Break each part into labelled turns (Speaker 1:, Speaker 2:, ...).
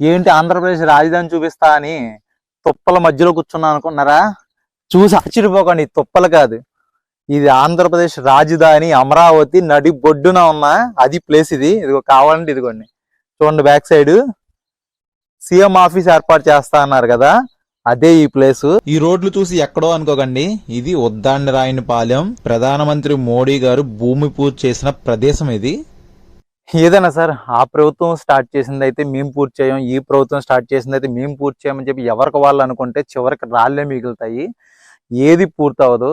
Speaker 1: ఏంటి ఆంధ్రప్రదేశ్ రాజధాని చూపిస్తా అని తుప్పల మధ్యలో కూర్చున్నా అనుకున్నారా? చూసి ఆశ్చర్యపోకండి తుప్పలు కాదు. ఇది ఆంధ్రప్రదేశ్ రాజధాని అమరావతి నడి బొడ్డున ఉన్న అది ప్లేస్ ఇది. ఇదిగో కావాలంటే ఇదిగోండి. చూడండి బ్యాక్ సైడ్ సీఎం ఆఫీస్ ఏర్పాటు చేస్తా అన్నారు కదా అదే ఈ ప్లేస్ ఈ రోడ్లు చూసి ఎక్కడో అనుకోకండి. ఇది ఉద్దాండ రాయనిపాలెం ప్రధానమంత్రి మోడీ గారు భూమి పూజ చేసిన ప్రదేశం ఇది. ఏదైనా సార్ ఆ ప్రభుత్వం స్టార్ట్ చేసింది అయితే మేము పూర్తి చేయం ఈ ప్రభుత్వం స్టార్ట్ చేసింది అయితే మేము పూర్తి చేయమని చెప్పి ఎవరికి వాళ్ళు అనుకుంటే చివరికి రాళ్ళే మిగులుతాయి. ఏది పూర్తవదు. అవ్వదు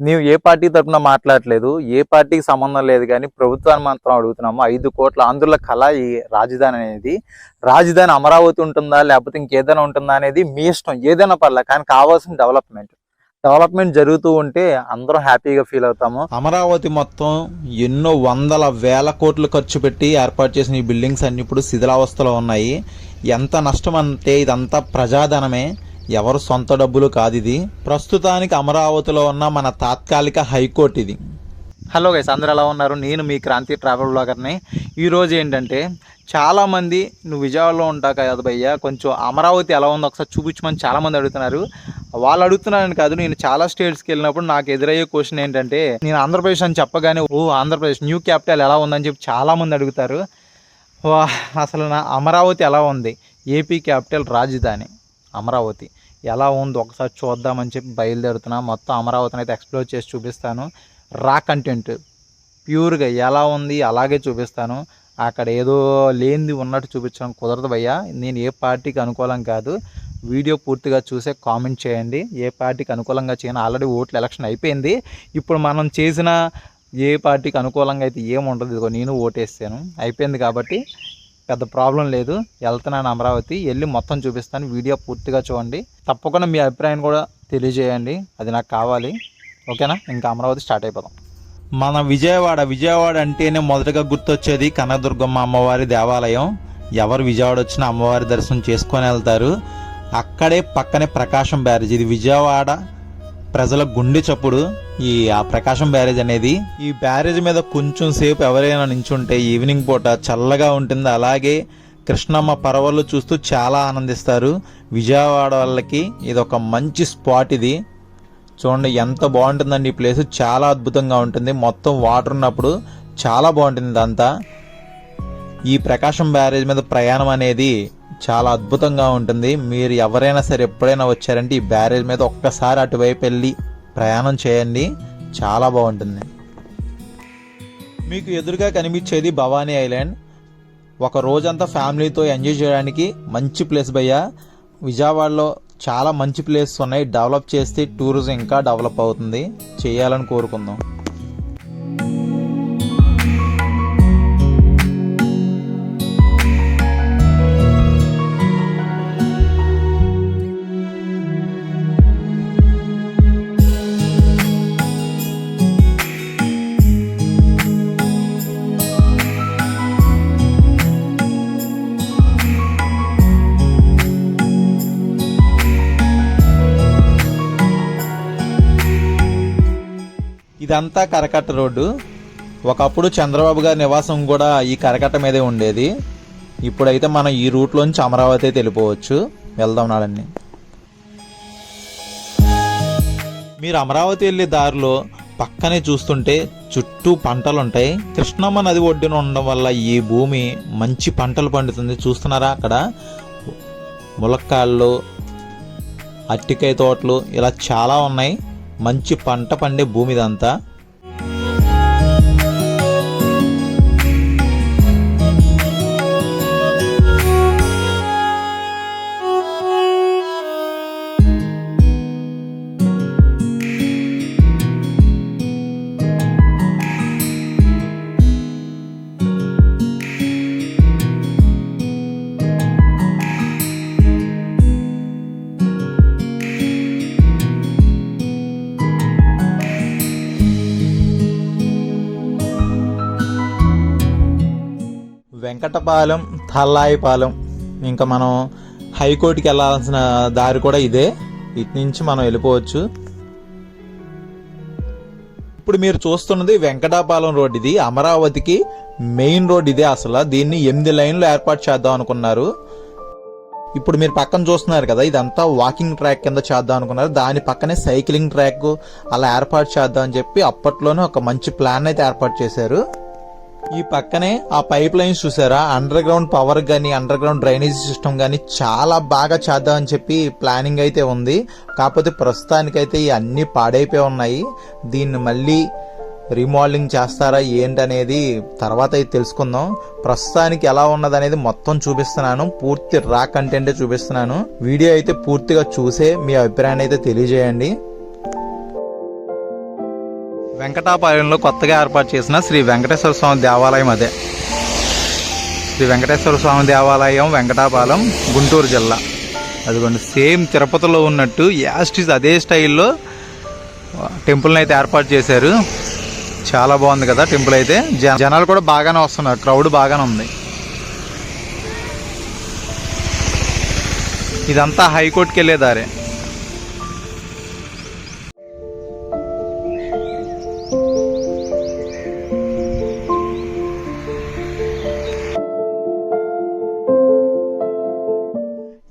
Speaker 1: నీవు ఏ పార్టీ తరపున మాట్లాడలేదు ఏ పార్టీకి సంబంధం లేదు కానీ ప్రభుత్వాన్ని మాత్రం అడుగుతున్నాము. ఐదు కోట్ల ఆంధ్రుల కళ ఈ రాజధాని అనేది. రాజధాని అమరావతి ఉంటుందా లేకపోతే ఇంకేదైనా ఉంటుందా అనేది మీ ఇష్టం. ఏదైనా పర్లే కానీ కావాల్సిన డెవలప్మెంట్. డెవలప్మెంట్ జరుగుతూ ఉంటే అందరం హ్యాపీగా ఫీల్ అవుతాము. అమరావతి మొత్తం ఎన్నో వందల వేల కోట్లు ఖర్చు పెట్టి ఏర్పాటు చేసిన ఈ బిల్డింగ్స్ అన్ని ఇప్పుడు శిథిలావస్థలో ఉన్నాయి. ఎంత నష్టం అంటే ఇదంతా ప్రజాధనమే. ఎవరు సొంత డబ్బులు కాదు ఇది. ప్రస్తుతానికి అమరావతిలో ఉన్న మన తాత్కాలిక హైకోర్టు ఇది. హలో గైస్ అందరు ఎలా ఉన్నారు? నేను మీ క్రాంతి ట్రావెల్ బ్లాగర్ని ఈరోజు ఏంటంటే చాలామంది నువ్వు విజయవాడలో ఉంటావు కదా భయ్య కొంచెం అమరావతి ఎలా ఉందో ఒకసారి చూపించమని చాలామంది అడుగుతున్నారు. వాళ్ళు అడుగుతున్నారని కాదు నేను చాలా స్టేట్స్కి వెళ్ళినప్పుడు నాకు ఎదురయ్యే క్వశ్చన్ ఏంటంటే నేను ఆంధ్రప్రదేశ్ అని చెప్పగానే ఓ ఆంధ్రప్రదేశ్ న్యూ క్యాపిటల్ ఎలా ఉందని చెప్పి చాలామంది అడుగుతారు. వా అసలు నా అమరావతి ఎలా ఉంది? ఏపీ క్యాపిటల్ రాజధాని అమరావతి. ఎలా ఉందో ఒకసారి చూద్దామని చెప్పి బయలుదేరుతున్నా. మొత్తం అమరావతిని అయితే ఎక్స్ప్లోర్ చేసి చూపిస్తాను. రా కంటెంట్. ప్యూర్గా ఎలా ఉంది అలాగే చూపిస్తాను. అక్కడ ఏదో లేనిది ఉన్నట్టు చూపించడం కుదరదు భయ్యా. నేను ఏ పార్టీకి అనుకూలం కాదు. వీడియో పూర్తిగా చూసే కామెంట్ చేయండి. ఏ పార్టీకి అనుకూలంగా చేయను. ఆల్రెడీ ఓట్లు ఎలక్షన్ అయిపోయింది. ఇప్పుడు మనం చేసిన ఏ పార్టీకి అనుకూలంగా అయితే ఏముండదు ఇదిగో నేను ఓటేస్తాను. అయిపోయింది కాబట్టి పెద్ద ప్రాబ్లం లేదు. వెళ్తున్నాను అమరావతి. వెళ్ళి మొత్తం చూపిస్తాను. వీడియో పూర్తిగా చూడండి. తప్పకుండా మీ అభిప్రాయం కూడా తెలియజేయండి. అది నాకు కావాలి. ఓకేనా? ఇంకా అమరావతి స్టార్ట్ అయిపోదాం. మన విజయవాడ విజయవాడ అంటేనే మొదటగా గుర్తొచ్చేది కనకదుర్గమ్మ అమ్మవారి దేవాలయం. ఎవరు విజయవాడ వచ్చినా అమ్మవారి దర్శనం చేసుకొని వెళ్తారు. అక్కడే పక్కనే ప్రకాశం బ్యారేజ్. ఇది విజయవాడ ప్రజల గుండె చప్పుడు. ఈ ఆ ప్రకాశం బ్యారేజ్ అనేది. ఈ బ్యారేజ్ మీద కొంచెం సేపు ఎవరైనా నించుంటే ఈవినింగ్ పూట చల్లగా ఉంటుంది. అలాగే కృష్ణమ్మ పర్వలు చూస్తూ చాలా ఆనందిస్తారు. విజయవాడ వాళ్ళకి ఇది ఒక మంచి స్పాట్ ఇది. చూడండి ఎంత బాగుంటుందండి ఈ ప్లేస్. చాలా అద్భుతంగా ఉంటుంది. మొత్తం వాటర్ ఉన్నప్పుడు చాలా బాగుంటుంది ఇదంతా. ఈ ప్రకాశం బ్యారేజ్ మీద ప్రయాణం అనేది చాలా అద్భుతంగా ఉంటుంది. మీరు ఎవరైనా సరే ఎప్పుడైనా వచ్చారంటే ఈ బ్యారేజ్ మీద ఒక్కసారి అటువైపు వెళ్ళి ప్రయాణం చేయండి. చాలా బాగుంటుంది. మీకు ఎదురుగా కనిపించేది భవానీ ఐలాండ్. ఒక రోజంతా ఫ్యామిలీతో ఎంజాయ్ చేయడానికి మంచి ప్లేస్ భయ్యా. విజయవాడలో చాలా మంచి ప్లేసెస్ ఉన్నాయి. డెవలప్ చేస్తే టూరిజం ఇంకా డెవలప్ అవుతుంది. చేయాలని కోరుకుందాం. ఇదంతా కరకట్ట రోడ్డు. ఒకప్పుడు చంద్రబాబు గారి నివాసం కూడా ఈ కరకట్ట మీదే ఉండేది. ఇప్పుడైతే మనం ఈ రూట్లోంచి అమరావతి వెళ్ళిపోవచ్చు. వెళ్దాం నాడన్ని. మీరు అమరావతి వెళ్ళే దారిలో పక్కనే చూస్తుంటే చుట్టూ పంటలు ఉంటాయి కృష్ణమ్మ నది ఒడ్డున ఉండడం వల్ల ఈ భూమి మంచి పంటలు పండుతుంది. చూస్తున్నారా అక్కడ? ములక్కాళ్ళు అట్టికాయ తోటలు ఇలా చాలా ఉన్నాయి. మంచి పంట పండే భూమిదంతా పాలెం తల్లాయిపాలెం ఇంకా మనం హైకోర్టుకి వెళ్ళాల్సిన దారి కూడా ఇదే. ఇటు నుంచి మనం వెళ్ళిపోవచ్చు. ఇప్పుడు మీరు చూస్తున్నది వెంకటాపాలెం రోడ్ ఇది. అమరావతికి మెయిన్ రోడ్ ఇదే అసలు. దీన్ని ఎనిమిది లైన్లు ఏర్పాటు చేద్దాం అనుకున్నారు. ఇప్పుడు మీరు పక్కన చూస్తున్నారు కదా ఇదంతా వాకింగ్ ట్రాక్ కింద చేద్దాం అనుకున్నారు. దాని పక్కనే సైక్లింగ్ ట్రాక్ అలా ఏర్పాటు చేద్దాం అని చెప్పి అప్పట్లోనే ఒక మంచి ప్లాన్ అయితే ఏర్పాటు చేశారు. ఈ పక్కనే ఆ పైప్ లైన్స్ చూసారా? అండర్ గ్రౌండ్ పవర్ కానీ అండర్ గ్రౌండ్ డ్రైనేజ్ సిస్టమ్ కానీ చాలా బాగా చేద్దామని చెప్పి ప్లానింగ్ అయితే ఉంది. కాకపోతే ప్రస్తుతానికైతే ఈ అన్ని పాడైపోయి ఉన్నాయి. దీన్ని మళ్ళీ రీమోడలింగ్ చేస్తారా ఏంటనేది తర్వాత అయితే తెలుసుకుందాం. ప్రస్తుతానికి ఎలా ఉన్నది అనేది మొత్తం చూపిస్తున్నాను. పూర్తి రా కంటెంటే చూపిస్తున్నాను. వీడియో అయితే పూర్తిగా చూసే మీ అభిప్రాయాన్ని అయితే తెలియజేయండి. వెంకటాపాలెంలో కొత్తగా ఏర్పాటు చేసిన శ్రీ వెంకటేశ్వర స్వామి దేవాలయం అదే. శ్రీ వెంకటేశ్వర స్వామి దేవాలయం వెంకటాపాలెం గుంటూరు జిల్లా. అదిగోండి సేమ్ తిరుపతిలో ఉన్నట్టు యాస్టిస్ అదే స్టైల్లో టెంపుల్ని అయితే ఏర్పాటు చేశారు. చాలా బాగుంది కదా టెంపుల్ అయితే. జనాలు కూడా బాగానే వస్తున్నారు క్రౌడ్ బాగానే ఉంది. ఇదంతా హైకోర్టుకి వెళ్ళే దారే.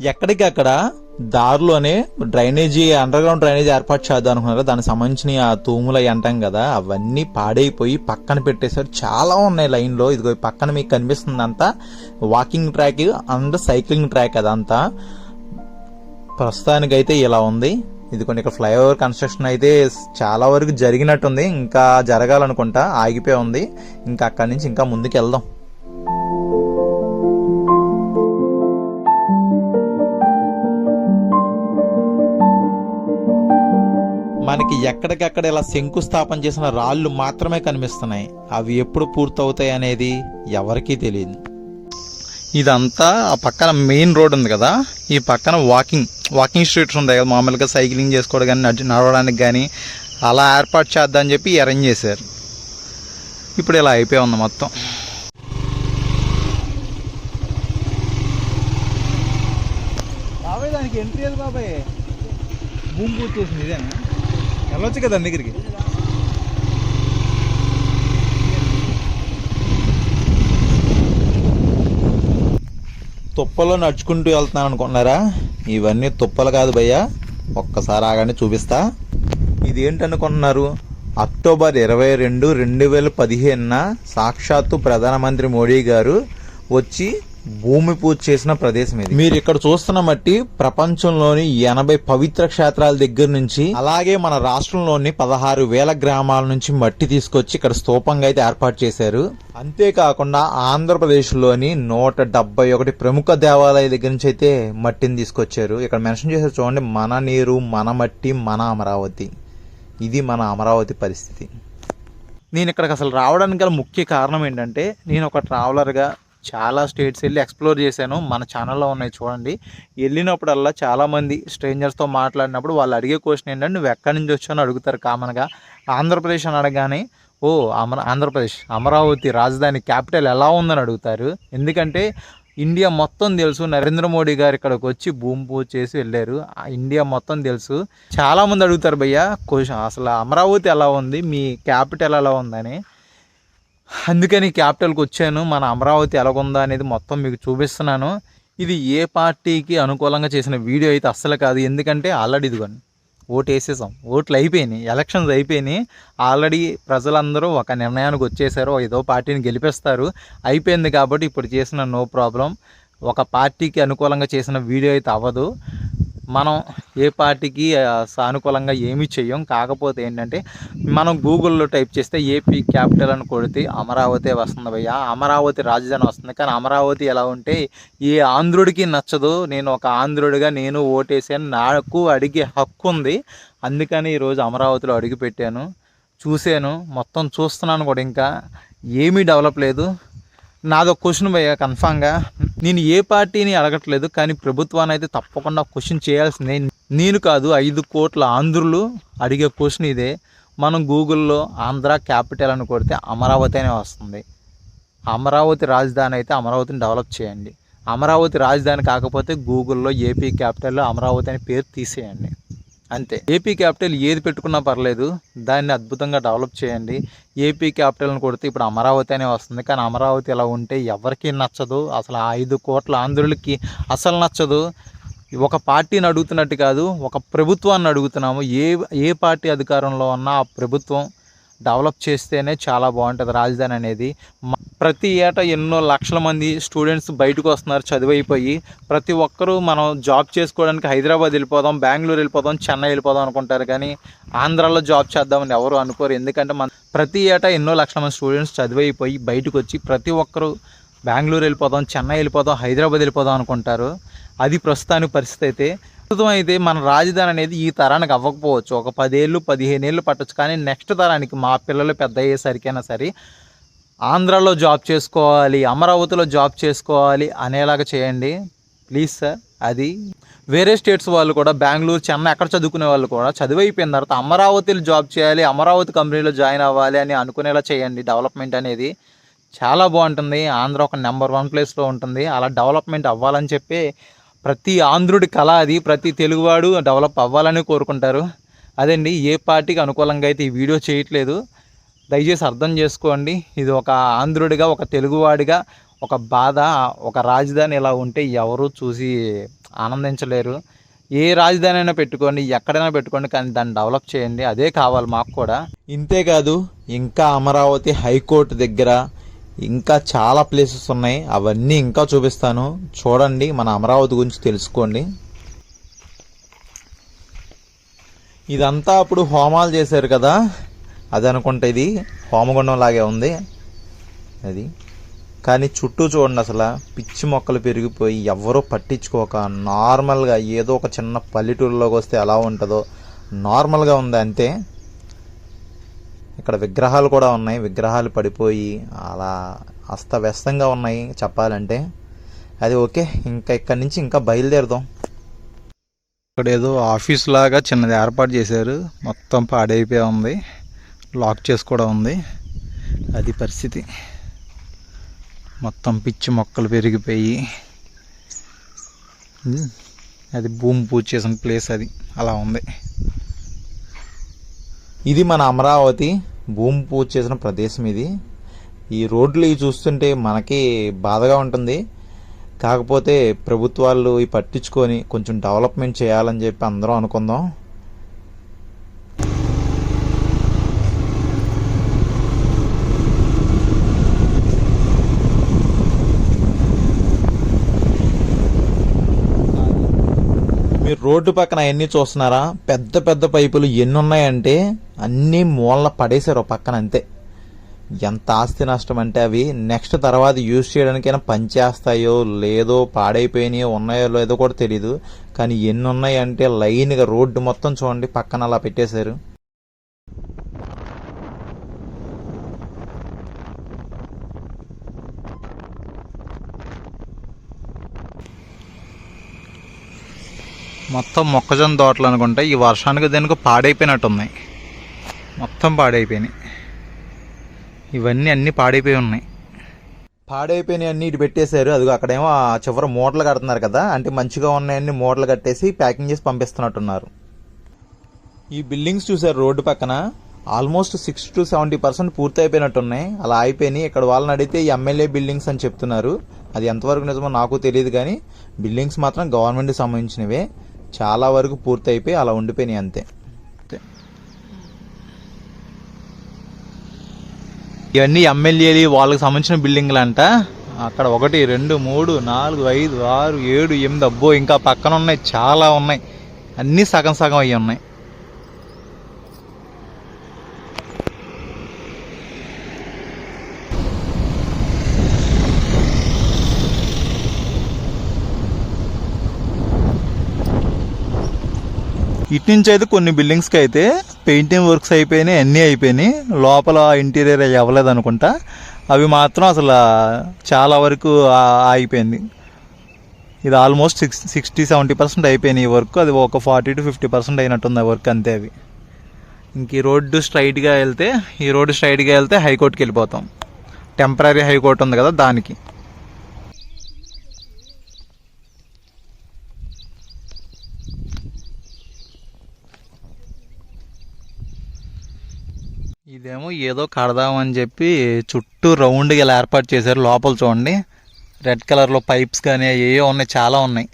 Speaker 1: ఎక్కడికక్కడ దారిలోనే డ్రైనేజీ అండర్ గ్రౌండ్ డ్రైనేజీ ఏర్పాటు చేద్దాం అనుకున్నారు దానికి సంబంధించిన ఆ తూములు అవి అంటాం కదా అవన్నీ పాడైపోయి పక్కన పెట్టేశారు. చాలా ఉన్నాయి లైన్లో. ఇదిగో పక్కన మీకు కనిపిస్తుంది అంతా walking track and cycling track అదంతా. ప్రస్తుతానికైతే ఇలా ఉంది. ఇది కొన్ని ఇక్కడ ఫ్లైఓవర్ కన్స్ట్రక్షన్ అయితే చాలా వరకు జరిగినట్టుంది. ఇంకా జరగాలనుకుంటా. ఆగిపోయి ఉంది. ఇంకా అక్కడి నుంచి ఇంకా ముందుకు వెళ్దాం మనకి ఎక్కడికక్కడ ఇలా శంకుస్థాపన చేసిన రాళ్ళు మాత్రమే కనిపిస్తున్నాయి. అవి ఎప్పుడు పూర్తవుతాయి అనేది ఎవరికీ తెలియదు. ఇదంతా ఆ పక్కన మెయిన్ రోడ్ ఉంది కదా. ఈ పక్కన వాకింగ్ వాకింగ్ స్ట్రీట్స్ ఉంటాయి కదా. మామూలుగా సైక్లింగ్ చేసుకోవడం కానీ నడిచి నడవడానికి కానీ అలా ఏర్పాటు చేద్దామని చెప్పి అరేంజ్ చేశారు. ఇప్పుడు ఇలా అయిపోయి ఉంది మొత్తం. బాబాయ్ దానికి ఎంట్రీ బాబాయ్? భూమి పూర్తి చేసింది ఇదేనా? వెళ్ళొచ్చు కదా దాని దగ్గరికి తుప్పలో నడుచుకుంటూ వెళ్తున్నాను అనుకుంటున్నారా? ఇవన్నీ తుప్పలు కాదు భయ్యా. ఒక్కసారి ఆగండి చూపిస్తా. ఇది ఏంటనుకుంటున్నారు అక్టోబర్ ఇరవై రెండు రెండు వేల పదిహేనున సాక్షాత్తు ప్రధానమంత్రి మోడీ గారు వచ్చి భూమి పూజ చేసిన ప్రదేశం ఇది. మీరు ఇక్కడ చూస్తున్న మట్టి ప్రపంచంలోని ఎనభై పవిత్ర క్షేత్రాల దగ్గర నుంచి అలాగే మన రాష్ట్రంలోని పదహారు వేల గ్రామాల నుంచి మట్టి తీసుకొచ్చి ఇక్కడ స్తూపంగా అయితే ఏర్పాటు చేశారు. అంతేకాకుండా ఆంధ్రప్రదేశ్లోని నూట డెబ్బై ఒకటి ప్రముఖ దేవాలయ దగ్గర నుంచి అయితే మట్టిని తీసుకొచ్చారు. ఇక్కడ మెన్షన్ చేశారు చూడండి మన నీరు మన మట్టి మన అమరావతి. ఇది మన అమరావతి పరిస్థితి. నేను ఇక్కడికి అసలు రావడానికి గల ముఖ్య కారణం ఏంటంటే నేను ఒక ట్రావెలర్గా చాలా స్టేట్స్ వెళ్ళి ఎక్స్ప్లోర్ చేశాను. మన ఛానల్లో ఉన్నాయి చూడండి. వెళ్ళినప్పుడల్లా చాలామంది స్ట్రేంజర్స్తో మాట్లాడినప్పుడు వాళ్ళు అడిగే క్వశ్చన్ ఏంటంటే నువ్వు ఎక్కడి నుంచి వచ్చావు? అని అడుగుతారు కామన్గా. ఆంధ్రప్రదేశ్ అని అడగానే ఓ అమర ఆంధ్రప్రదేశ్ అమరావతి రాజధాని క్యాపిటల్ ఎలా ఉందని అడుగుతారు. ఎందుకంటే ఇండియా మొత్తం తెలుసు. నరేంద్ర మోడీ గారు ఇక్కడికి వచ్చి భూమి పూజ చేసి వెళ్ళారు. ఆ ఇండియా మొత్తం తెలుసు. చాలామంది అడుగుతారు భయ్య క్వశ్చన్ అసలు అమరావతి ఎలా ఉంది? మీ క్యాపిటల్ ఎలా ఉందని? అందుకని క్యాపిటల్కి వచ్చాను. మన అమరావతి ఎలాగుందా అనేది మొత్తం మీకు చూపిస్తున్నాను. ఇది ఏ పార్టీకి అనుకూలంగా చేసిన వీడియో అయితే అస్సలు కాదు. ఎందుకంటే ఆల్రెడీ ఇదిగోండి ఓటు వేసేసాం. ఓట్లు అయిపోయినాయి. ఎలక్షన్స్ అయిపోయినాయి. ఆల్రెడీ ప్రజలందరూ ఒక నిర్ణయానికి వచ్చేసారు. ఏదో పార్టీని గెలిపిస్తారు. అయిపోయింది కాబట్టి ఇప్పుడు చేసిన నో ప్రాబ్లం. ఒక పార్టీకి అనుకూలంగా చేసిన వీడియో అయితే అవ్వదు. మనం ఏ పార్టీకి సానుకూలంగా ఏమీ చెయ్యం కాకపోతే ఏంటంటే మనం గూగుల్లో టైప్ చేస్తే ఏపీ క్యాపిటల్ అని కొడితే అమరావతి వస్తుంది భయ్య. అమరావతి రాజధాని వస్తుంది. కానీ అమరావతి ఎలా ఉంటే ఏ ఆంధ్రుడికి నచ్చదు. నేను ఒక ఆంధ్రుడిగా నేను ఓటేసాను. నాకు అడిగే హక్కు ఉంది. అందుకని ఈరోజు అమరావతిలో అడుగు పెట్టాను చూశాను. మొత్తం చూస్తున్నాను కూడా ఇంకా. ఏమీ డెవలప్ లేదు. నాదో క్వశ్చన్ భయ్యా కన్ఫామ్గా నేను ఏ పార్టీని అడగట్లేదు కానీ ప్రభుత్వాన్ని అయితే తప్పకుండా క్వశ్చన్ చేయాల్సిందే. నేను కాదు ఐదు కోట్ల ఆంధ్రులు అడిగే క్వశ్చన్ ఇదే. మనం గూగుల్లో ఆంధ్ర క్యాపిటల్ అని కొడితే అమరావతి అనే వస్తుంది. అమరావతి రాజధాని అయితే అమరావతిని డెవలప్ చేయండి. అమరావతి రాజధాని కాకపోతే గూగుల్లో ఏపీ క్యాపిటల్లో అమరావతి అనే పేరు తీసేయండి. అంతే. ఏపీ క్యాపిటల్ ఏది పెట్టుకున్నా పర్లేదు దాన్ని అద్భుతంగా డెవలప్ చేయండి. ఏపీ క్యాపిటల్ని కొడితే ఇప్పుడు అమరావతి అనే వస్తుంది. కానీ అమరావతి ఇలా ఉంటే ఎవరికీ నచ్చదు. అసలు ఐదు కోట్ల ఆంధ్రులకి అసలు నచ్చదు. ఒక పార్టీని అడుగుతున్నట్టు కాదు ఒక ప్రభుత్వాన్ని అడుగుతున్నాము. ఏ ఏ పార్టీ అధికారంలో ఉన్నా ఆ ప్రభుత్వం డెవలప్ చేస్తేనే చాలా బాగుంటుంది. రాజధాని అనేది ప్రతి ఏటా ఎన్నో లక్షల మంది స్టూడెంట్స్ బయటకు వస్తున్నారు చదివైపోయి. ప్రతి ఒక్కరూ మనం జాబ్ చేసుకోవడానికి హైదరాబాద్ వెళ్ళిపోదాం బెంగళూరు వెళ్ళిపోదాం చెన్నై వెళ్ళిపోదాం అనుకుంటారు. కానీ ఆంధ్రాలో జాబ్ చేద్దామని ఎవరు అనుకోరు. ఎందుకంటే మన ప్రతి ఏటా ఎన్నో లక్షల మంది స్టూడెంట్స్ చదువైపోయి బయటకు వచ్చి ప్రతి ఒక్కరూ బెంగళూరు వెళ్ళిపోదాం చెన్నై వెళ్ళిపోదాం హైదరాబాద్ వెళ్ళిపోదాం అనుకుంటారు. అది ప్రస్తుతానికి పరిస్థితి అయితే ప్రస్తుతం అయితే మన రాజధాని అనేది ఈ తరానికి అవ్వకపోవచ్చు. ఒక పదేళ్ళు పదిహేను ఏళ్ళు పట్టొచ్చు. కానీ నెక్స్ట్ తరానికి మా పిల్లలు పెద్ద అయ్యేసరికైనా సరే ఆంధ్రాలో జాబ్ చేసుకోవాలి అమరావతిలో జాబ్ చేసుకోవాలి అనేలాగా చేయండి. ప్లీజ్ సార్ అది వేరే స్టేట్స్ వాళ్ళు కూడా బెంగళూరు చెన్నై ఎక్కడ చదువుకునే వాళ్ళు కూడా చదువు అయిపోయిన తర్వాత అమరావతిలో జాబ్ చేయాలి అమరావతి కంపెనీలో జాయిన్ అవ్వాలి అని అనుకునేలా చేయండి. డెవలప్మెంట్ అనేది చాలా బాగుంటుంది. ఆంధ్ర ఒక నెంబర్ వన్ ప్లేస్లో ఉంటుంది. అలా డెవలప్మెంట్ అవ్వాలని చెప్పి ప్రతి ఆంధ్రుడి కళ అది ప్రతి తెలుగువాడు డెవలప్ అవ్వాలని కోరుకుంటారు. అదండి ఏ పార్టీకి అనుకూలంగా అయితే ఈ వీడియో చేయట్లేదు. దయచేసి అర్థం చేసుకోండి. ఇది ఒక ఆంధ్రుడిగా ఒక తెలుగువాడిగా ఒక బాధ ఒక రాజధాని ఇలా ఉంటే ఎవరు చూసి ఆనందించలేరు. ఏ రాజధాని అయినా పెట్టుకోండి ఎక్కడైనా పెట్టుకోండి కానీ దాన్ని డెవలప్ చేయండి. అదే కావాలి మాకు కూడా. ఇంతేకాదు ఇంకా అమరావతి హైకోర్టు దగ్గర ఇంకా చాలా ప్లేసెస్ ఉన్నాయి. అవన్నీ ఇంకా చూపిస్తాను. చూడండి మన అమరావతి గురించి తెలుసుకోండి. ఇదంతా అప్పుడు హోమాలు చేశారు కదా? అది అనుకుంటే ఇది. హోమగుండం లాగే ఉంది. అది. కానీ చుట్టూ చూడండి అసలు. పిచ్చి మొక్కలు పెరిగిపోయి ఎవరూ పట్టించుకోక నార్మల్గా ఏదో ఒక చిన్న పల్లెటూరులోకి వస్తే ఎలా ఉంటుందో. నార్మల్గా ఉంది అంతే. ఇక్కడ విగ్రహాలు కూడా ఉన్నాయి. విగ్రహాలు పడిపోయి అలా అస్తవ్యస్తంగా ఉన్నాయి చెప్పాలంటే. అది ఓకే. ఇంకా ఇక్కడి నుంచి ఇంకా బయలుదేరదాం. ఇక్కడ ఏదో ఆఫీస్ లాగా చిన్నది ఏర్పాటు చేశారు. మొత్తం పాడైపోయి ఉంది. లాక్ చేసి కూడా ఉంది. అది పరిస్థితి. మొత్తం పిచ్చి మొక్కలు పెరిగిపోయి. అది భూమి పూజ చేసిన ప్లేస్ అది. అలా ఉంది. ఇది మన అమరావతి భూమి పూజ చేసిన ప్రదేశం ఇది. ఈ రోడ్లు ఇవి చూస్తుంటే మనకి బాధగా ఉంటుంది. కాకపోతే ప్రభుత్వాలు ఇవి పట్టించుకొని కొంచెం డెవలప్మెంట్ చేయాలని చెప్పి అందరం అనుకుందాం. మీరు రోడ్డు పక్కన అవన్నీ చూస్తున్నారా? పెద్ద పెద్ద పైపులు ఎన్ని ఉన్నాయంటే అన్నీ మూలన పడేశారు పక్కన అంతే. ఎంత ఆస్తి నష్టం అంటే అవి నెక్స్ట్ తర్వాత యూజ్ చేయడానికైనా పనిచేస్తాయో లేదో పాడైపోయినాయో ఉన్నాయో లేదో కూడా తెలియదు కానీ ఎన్ని ఉన్నాయంటే లైన్గా రోడ్డు మొత్తం చూడండి పక్కన అలా పెట్టేశారు. మొత్తం మొక్కజొన్న తోటలు అనుకుంటే ఈ వర్షానికి దేనికి పాడైపోయినట్టు ఉన్నాయి. మొత్తం పాడైపోయినాయి. ఇవన్నీ అన్నీ పాడైపోయి ఉన్నాయి. పాడైపోయినాయి అన్ని ఇటు పెట్టేశారు. అదిగో అక్కడేమో ఆ చివర మూటలు కడుతున్నారు కదా అంటే మంచిగా ఉన్నాయన్ని మూటలు కట్టేసి ప్యాకింగ్ చేసి పంపిస్తున్నట్టున్నారు. ఈ బిల్డింగ్స్ చూసారు రోడ్డు పక్కన. Almost six to seventy percent పూర్తి అయిపోయినట్టున్నాయి అలా అయిపోయినాయి. ఇక్కడ వాళ్ళని అడిగితే ఈ ఎమ్మెల్యే బిల్డింగ్స్ అని చెప్తున్నారు. అది ఎంతవరకు నిజమో నాకు తెలియదు కానీ బిల్డింగ్స్ మాత్రం గవర్నమెంట్కి సంబంధించినవే. చాలా వరకు పూర్తి అయిపోయి అలా ఉండిపోయినాయి అంతే. ఇవన్నీ ఎమ్మెల్యేలు వాళ్ళకి సంబంధించిన బిల్డింగ్లు అంట అక్కడ ఒకటి రెండు మూడు నాలుగు ఐదు ఆరు ఏడు ఎనిమిది అబ్బో ఇంకా పక్కన ఉన్నాయి చాలా ఉన్నాయి. అన్నీ సగం సగం అయ్యి ఉన్నాయి. ఇటు నుంచి అయితే కొన్ని బిల్డింగ్స్కి అయితే పెయింటింగ్ వర్క్స్ అయిపోయినాయి అన్నీ అయిపోయినాయి. లోపల ఇంటీరియర్ అవ్వలేదు అనుకుంటా అవి మాత్రం అసలు చాలా వరకు అయిపోయింది ఆగిపోయింది. ఇది almost six sixty seventy percent అయిపోయినాయి ఈ వర్క్ అది ఒక ఫార్టీ టు ఫిఫ్టీ పర్సెంట్ అయినట్టుంది ఆ వర్క్ అంతే అవి ఇంక ఈ రోడ్డు స్ట్రైట్గా వెళ్తే ఈ రోడ్డు స్ట్రైట్గా వెళ్తే హైకోర్టుకి వెళ్ళిపోతాం. టెంపరీ హైకోర్టు ఉంది కదా దానికి. ఇదేమో ఏదో కడదామని చెప్పి చుట్టూ రౌండ్గా ఇలా ఏర్పాటు చేశారు లోపల చూడండి. రెడ్ కలర్లో పైప్స్ కానీ ఏవో ఉన్నాయి చాలా ఉన్నాయి.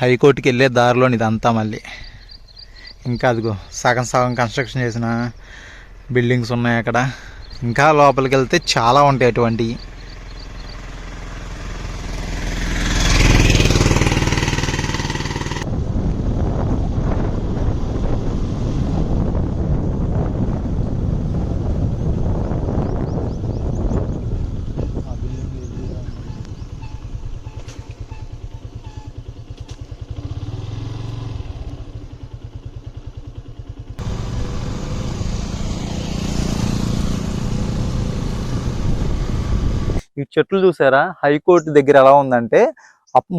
Speaker 1: హైకోర్టుకి వెళ్ళే దారిలోని ఇదంతా మళ్ళీ. ఇంకా అదిగో సగం సగం కన్స్ట్రక్షన్ చేసిన బిల్డింగ్స్ ఉన్నాయి అక్కడ. ఇంకా లోపలికి వెళ్తే చాలా ఉంటాయి అటువంటివి. చెట్లు చూసారా? హైకోర్టు దగ్గర ఎలా ఉందంటే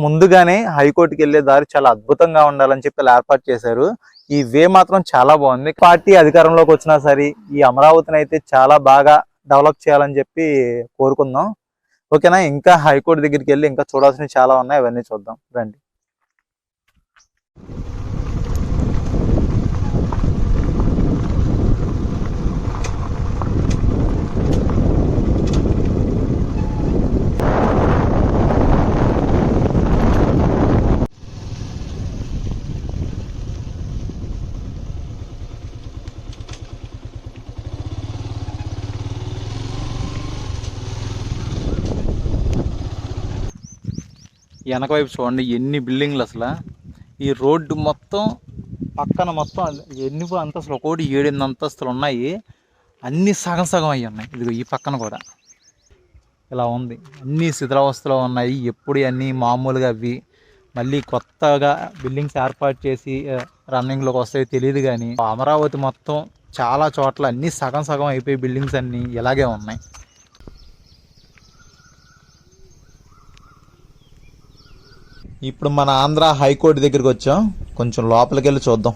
Speaker 1: ముందుగానే హైకోర్టుకి వెళ్ళే దారి చాలా అద్భుతంగా ఉండాలని చెప్పి ఏర్పాటు చేశారు. ఈ వే మాత్రం చాలా బాగుంది. పార్టీ అధికారంలోకి వచ్చినా సరే ఈ అమరావతిని అయితే చాలా బాగా డెవలప్ చేయాలని చెప్పి కోరుకుందాం. ఓకేనా? ఇంకా హైకోర్టు దగ్గరికి వెళ్ళి ఇంకా చూడాల్సినవి చాలా ఉన్నాయి. అవన్నీ చూద్దాం. రండి. వెనక వైపు చూడండి ఎన్ని బిల్డింగ్లు అసలు. ఈ రోడ్డు మొత్తం పక్కన మొత్తం ఎన్ని అంతస్తులు ఒకటి ఏడెనిమిది అంతస్తులు ఉన్నాయి. అన్ని సగం సగం అయి ఉన్నాయి. ఇదిగో ఈ పక్కన కూడా. ఇలా ఉంది. అన్ని శిథిలావస్థలో ఉన్నాయి. ఎప్పుడు అన్నీ మామూలుగా అవి. మళ్ళీ కొత్తగా బిల్డింగ్స్ ఏర్పాటు చేసి రన్నింగ్లోకి వస్తాయో తెలియదు కానీ అమరావతి మొత్తం చాలా చోట్ల అన్ని సగం సగం అయిపోయి బిల్డింగ్స్ అన్నీ ఇలాగే ఉన్నాయి. ఇప్పుడు మన ఆంధ్ర హైకోర్టు దగ్గరికి వచ్చాం. కొంచెం లోపలికి వెళ్ళి చూద్దాం.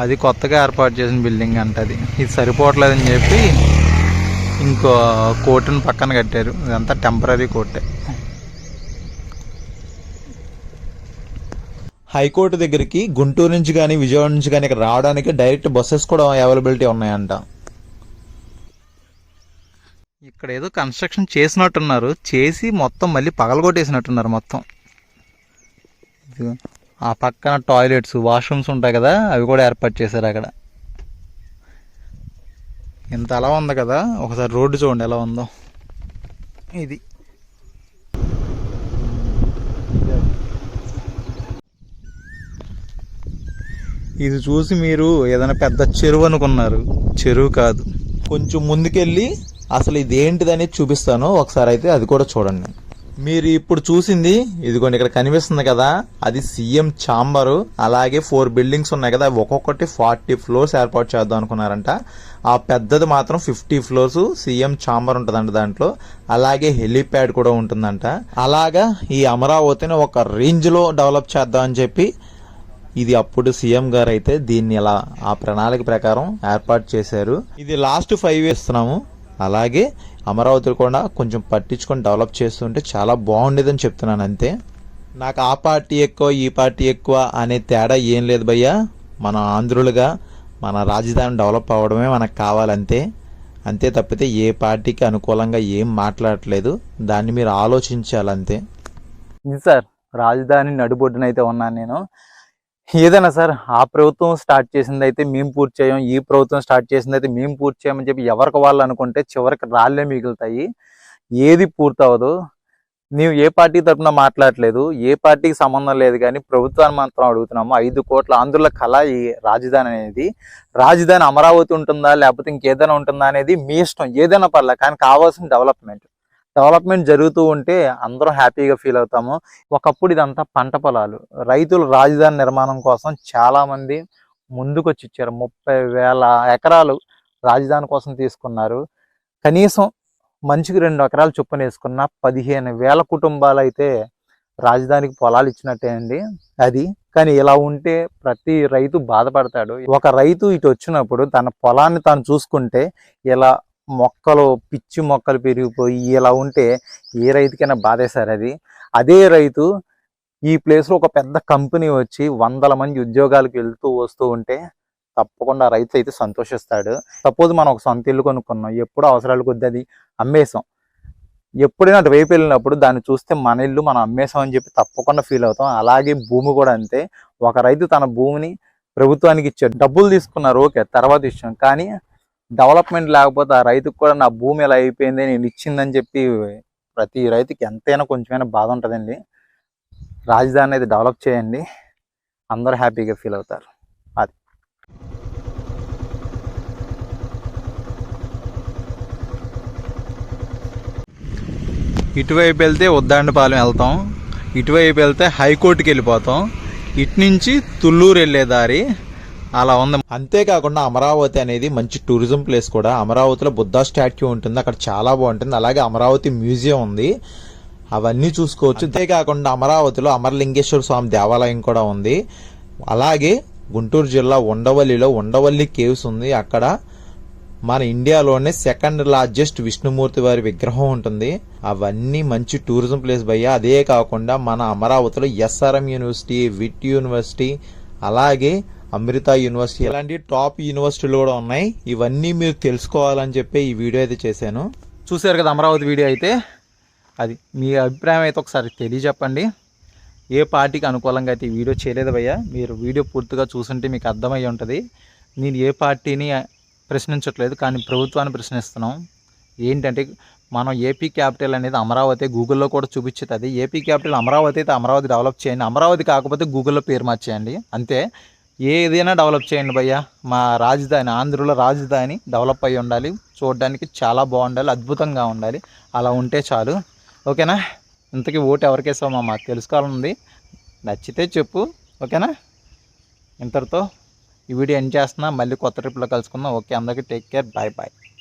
Speaker 1: అది కొత్తగా ఏర్పాటు చేసిన బిల్డింగ్ అంట అది. ఇది సరిపోవట్లేదని చెప్పి ఇంకో కోర్టును పక్కన కట్టారు. ఇదంతా టెంపరీ కోర్టే హైకోర్టు దగ్గరికి గుంటూరు నుంచి కానీ విజయవాడ నుంచి కానీ ఇక్కడ రావడానికి డైరెక్ట్ బస్సెస్ కూడా అవైలబిలిటీ ఉన్నాయంట. ఇక్కడ ఏదో కన్స్ట్రక్షన్ చేసినట్టున్నారు. చేసి మొత్తం మళ్ళీ పగలగొట్టేసినట్టున్నారు మొత్తం. ఆ పక్కన టాయిలెట్స్ వాష్రూమ్స్ ఉంటాయి కదా అవి కూడా ఏర్పాటు చేశారు అక్కడ. ఇంత అలా ఉంది కదా? ఒకసారి రోడ్డు చూడండి ఎలా ఉందో. ఇది. ఇది చూసి మీరు ఏదైనా పెద్ద చెరువు అనుకున్నారు. చెరువు కాదు. కొంచెం ముందుకెళ్ళి అసలు ఇది ఏంటిదని చూపిస్తాను ఒకసారి అయితే అది కూడా చూడండి. మీరు ఇప్పుడు చూసింది ఇదిగోండి ఇక్కడ కనిపిస్తుంది కదా అది సీఎం ఛాంబరు అలాగే ఫోర్ బిల్డింగ్స్ ఉన్నాయి కదా ఒక్కొక్కటి ఫార్టీ ఫ్లోర్స్ ఏర్పాటు చేద్దాం అనుకున్నారంట. ఆ పెద్దది మాత్రం ఫిఫ్టీ ఫ్లోర్స్ సీఎం ఛాంబర్ ఉంటుందంట దాంట్లో అలాగే హెలీప్యాడ్ కూడా ఉంటుందంట. అలాగా ఈ అమరావతిని ఒక రేంజ్లో డెవలప్ చేద్దాం అని చెప్పి ఇది అప్పుడు సీఎం గారు అయితే దీన్ని ఇలా ఆ ప్రణాళిక ప్రకారం ఏర్పాటు చేశారు. ఇది లాస్ట్ ఫైవ్ ఇస్తున్నాము అలాగే అమరావతి కూడా కొంచెం పట్టించుకొని డెవలప్ చేస్తుంటే చాలా బాగుండేదని చెప్తున్నాను అంతే. నాకు ఆ పార్టీ ఎక్కువ ఈ పార్టీ ఎక్కువ అనే తేడా ఏం లేదు భయ్యా. మన ఆంధ్రులుగా మన రాజధాని డెవలప్ అవ్వడమే మనకు కావాలంతే. అంతే తప్పితే ఏ పార్టీకి అనుకూలంగా ఏం మాట్లాడట్లేదు. దాన్ని మీరు ఆలోచించాలంతే. ఇది సార్ రాజధాని నడుబొడ్డునైతే ఉన్నాను నేను. ఏదైనా సార్ ఆ ప్రభుత్వం స్టార్ట్ చేసింది అయితే మేము పూర్తి చేయం ఈ ప్రభుత్వం స్టార్ట్ చేసింది అయితే మేము పూర్తి చేయమని చెప్పి ఎవరికి వాళ్ళు అనుకుంటే చివరికి రాళ్ళే మిగులుతాయి. ఏది పూర్తవదు. నీవు ఏ పార్టీ తరపున మాట్లాడలేదు ఏ పార్టీకి సంబంధం లేదు కానీ ప్రభుత్వాన్ని మాత్రం అడుగుతున్నాము. ఐదు కోట్ల ఆంధ్రుల కళ ఈ రాజధాని అనేది. రాజధాని అమరావతి ఉంటుందా లేకపోతే ఇంకేదైనా ఉంటుందా అనేది మీ ఇష్టం. ఏదైనా పర్లే కానీ కావాల్సిన డెవలప్మెంట్ డెవలప్మెంట్ జరుగుతూ ఉంటే అందరం హ్యాపీగా ఫీల్ అవుతాము. ఒకప్పుడు ఇదంతా పంట పొలాలు. రైతులు రాజధాని నిర్మాణం కోసం చాలామంది ముందుకు ముందుకొచ్చి ఇచ్చారు. ముప్పై వేల ఎకరాలు రాజధాని కోసం తీసుకున్నారు. కనీసం మనిషికి రెండు ఎకరాలు చొప్పున వేసుకున్న పదిహేను వేల కుటుంబాలు అయితే రాజధానికి పొలాలు ఇచ్చినట్టే అండి అది. కానీ ఇలా ఉంటే ప్రతి రైతు బాధపడతాడు. ఒక రైతు ఇటు వచ్చినప్పుడు తన పొలాన్ని తాను చూసుకుంటే ఇలా మొక్కలు పిచ్చి మొక్కలు పెరిగిపోయి ఇలా ఉంటే ఏ రైతుకైనా బాధేశారు అది. అదే రైతు ఈ ప్లేస్లో ఒక పెద్ద కంపెనీ వచ్చి వందల మంది ఉద్యోగాలకు వెళ్తూ వస్తూ ఉంటే తప్పకుండా రైతు అయితే సంతోషిస్తాడు. సపోజ్ మనం ఒక సొంత ఇల్లు కొనుక్కున్నాం ఎప్పుడు అవసరాలు కొద్ది అది అమ్మేసాం. ఎప్పుడైనా అటు వైపు వెళ్ళినప్పుడు దాన్ని చూస్తే మన ఇల్లు మనం అమ్మేసాం అని చెప్పి తప్పకుండా ఫీల్ అవుతాం. అలాగే భూమి కూడా అంతే. ఒక రైతు తన భూమిని ప్రభుత్వానికి ఇచ్చాడు. డబ్బులు తీసుకున్నారు ఓకే తర్వాత ఇచ్చాం. కానీ డెవలప్మెంట్ లేకపోతే ఆ రైతుకు కూడా నా భూమి ఎలా అయిపోయింది నేను ఇచ్చిందని చెప్పి ప్రతి రైతుకి ఎంతైనా కొంచెమైనా బాధ ఉంటుందండి. రాజధాని అయితే డెవలప్ చేయండి. అందరూ హ్యాపీగా ఫీల్ అవుతారు. అది. ఇటువైపు వెళ్తే ఉద్దాండపాలెం వెళ్తాం. ఇటువైపు వెళ్తే హైకోర్టుకి వెళ్ళిపోతాం. ఇటు నుంచి తుళ్ళూరు వెళ్ళే దారి అలా ఉంది. అంతేకాకుండా అమరావతి అనేది మంచి టూరిజం ప్లేస్ కూడా. అమరావతిలో బుద్ధ స్టాట్యూ ఉంటుంది. అక్కడ చాలా బాగుంటుంది. అలాగే అమరావతి మ్యూజియం ఉంది. అవన్నీ చూసుకోవచ్చు. అంతేకాకుండా అమరావతిలో అమరలింగేశ్వర స్వామి దేవాలయం కూడా ఉంది. అలాగే గుంటూరు జిల్లా ఉండవల్లిలో ఉండవల్లి కేవ్స్ ఉంది. అక్కడ మన ఇండియాలోనే సెకండ్ లార్జెస్ట్ విష్ణుమూర్తి వారి విగ్రహం ఉంటుంది. అవన్నీ మంచి టూరిజం ప్లేస్ భయ్య. అదే కాకుండా మన అమరావతిలో ఎస్ఆర్ఎం యూనివర్సిటీ విట్ యూనివర్సిటీ అలాగే అమృత యూనివర్సిటీ ఇలాంటి టాప్ యూనివర్సిటీలు కూడా ఉన్నాయి. ఇవన్నీ మీరు తెలుసుకోవాలని చెప్పి ఈ వీడియో అయితే చేశాను. చూశారు కదా అమరావతి వీడియో అయితే? అది మీ అభిప్రాయం అయితే ఒకసారి తెలియజెప్పండి. ఏ పార్టీకి అనుకూలంగా అయితే ఈ వీడియో చేయలేదు భయ్యా? మీరు వీడియో పూర్తిగా చూసుంటే మీకు అర్థమై ఉంటుంది. నేను ఏ పార్టీని ప్రశ్నించట్లేదు కానీ ప్రభుత్వాన్ని ప్రశ్నిస్తున్నాం. ఏంటంటే మనం ఏపీ క్యాపిటల్ అనేది అమరావతి గూగుల్లో కూడా చూపించేది ఏపీ క్యాపిటల్ అమరావతి అయితే అమరావతి డెవలప్ చేయండి. అమరావతి కాకపోతే గూగుల్లో పేరు మార్చేయండి. అంతే. ఏదైనా డెవలప్ చేయండి భయ్యా. మా రాజధాని ఆంధ్రలో రాజధాని డెవలప్ అయి ఉండాలి. చూడడానికి చాలా బాగుండాలి అద్భుతంగా ఉండాలి. అలా ఉంటే చాలు. ఓకేనా? ఇంతకీ ఓటు ఎవరికేసామో మాకు తెలుసుకోవాలనుంది నచ్చితే చెప్పు. ఓకేనా? ఇంతటితో ఈ వీడియో ఎండ్ చేస్తున్నా. మళ్ళీ కొత్త ట్రిప్లో కలుసుకుందాం. ఓకే అందరికీ టేక్ కేర్. Bye bye.